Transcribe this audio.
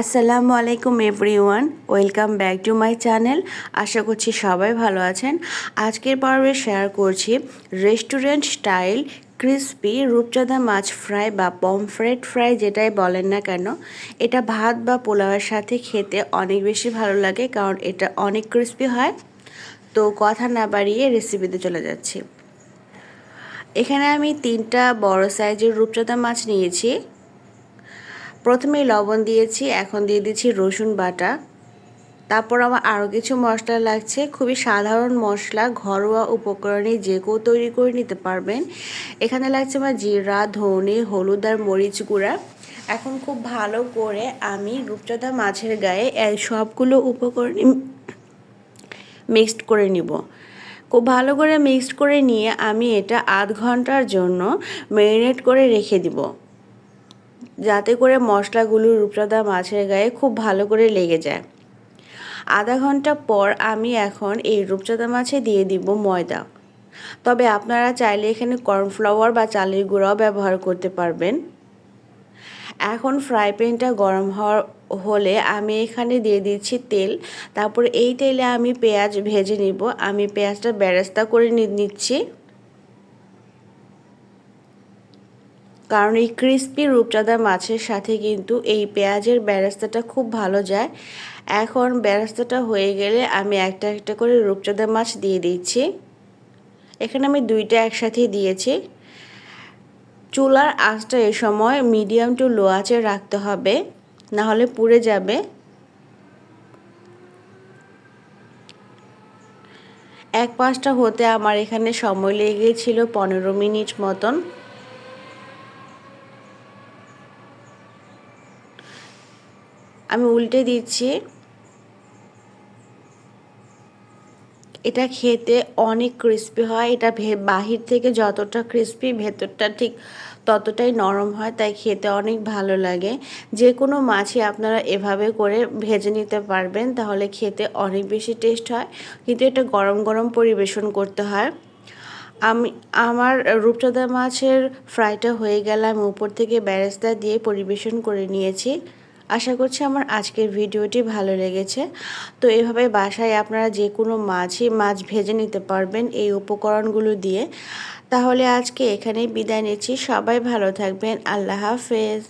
আসসালামু আলাইকুম everyone, welcome back to my channel. আশা করছি সবাই ভালো আছেন। আজকের পর্বে শেয়ার করছি রেস্টুরেন্ট স্টাইল ক্রিসপি রূপচাঁদা মাছ ফ্রাই বা পমফ্রেট ফ্রাই যেটাই বলেন না কেন। এটা ভাত বা পোলাওয়ের সাথে খেতে অনেক বেশি ভালো লাগে কারণ এটা অনেক ক্রিসপি হয়। তো কথা না বাড়িয়ে রেসিপিতে চলে যাচ্ছি। এখানে আমি তিনটা বড় সাইজের রূপচাঁদা মাছ নিয়েছি। প্রথমে লবণ দিয়েছি, এখন দিয়ে দিচ্ছি রসুন বাটা। তারপর আমার আরও কিছু মশলা লাগছে, খুবই সাধারণ মশলা, ঘরোয়া উপকরণে যে কেউ তৈরি করে নিতে পারবেন। এখানে লাগছে আমার জিরা, ধনে, হলুদ আর মরিচ গুঁড়া। এখন খুব ভালো করে আমি রূপচাঁদা মাছের গায়ে সবগুলো উপকরণ মিক্সড করে নিব। খুব ভালো করে মিক্সড করে নিয়ে আমি এটা আধ ঘণ্টার জন্য ম্যারিনেট করে রেখে দিব। যাতে করে মশলাগুলো রূপচাঁদা মাছের গায়ে খুব ভালো করে লেগে যায়। আধা ঘণ্টা পর আমি এখন এই রূপচাঁদা মাছে দিয়ে দিব ময়দা। তবে আপনারা চাইলে এখানে কর্নফ্লাওয়ার বা চালের গুঁড়াও ব্যবহার করতে পারবেন। এখন ফ্রাই প্যানটা গরম হওয়ার হলে আমি এখানে দিয়ে দিচ্ছি তেল। তারপর এই তেলে আমি পেঁয়াজ ভেজে নিব। আমি পেঁয়াজটা বেরেস্তা করে নিচ্ছি। কারণ এই ক্রিস্পি রূপচাঁদা মাছের সাথে কিন্তু এই পেঁয়াজের বেরেস্তাটা খুব ভালো যায়। এখন ব্যারাস্তাটা হয়ে গেলে আমি একটা একটা করে রূপচাঁদা মাছ দিয়ে দিচ্ছি। এখানে আমি দুইটা একসাথেই দিয়েছি। চুলার আঁচটা এ সময় মিডিয়াম টু লো আঁচে রাখতে হবে না হলে পুড়ে যাবে। এক পাঁচটা হতে আমার এখানে সময় লেগেছিল পনেরো মিনিট মতন। আমি উল্টে দিচ্ছি। এটা খেতে অনেক ক্রিস্পি হয়। এটা বাহির থেকে যতটা ক্রিস্পি ভেতরটা ঠিক ততটাই নরম হয়, তাই খেতে অনেক ভালো লাগে। যে কোনো মাছই আপনারা এভাবে করে ভেজে নিতে পারবেন, তাহলে খেতে অনেক বেশি টেস্ট হয়। কিন্তু এটা গরম গরম পরিবেশন করতে হয়। আমি, আমার রূপচাঁদা মাছের ফ্রাইটা হয়ে গেলে আমি উপর থেকে ব্যারেস্তা দিয়ে পরিবেশন করে নিয়েছি। আশা করছি আমার আজকের ভিডিওটি ভালো লেগেছে। তো এভাবে বাসায় আপনারা যে কোনো মাছই মাছ ভেজে নিতে পারবেন এই উপকরণগুলো দিয়ে। তাহলে আজকে এখানেই বিদায় নিচ্ছি। সবাই ভালো থাকবেন। আল্লাহ হাফেজ।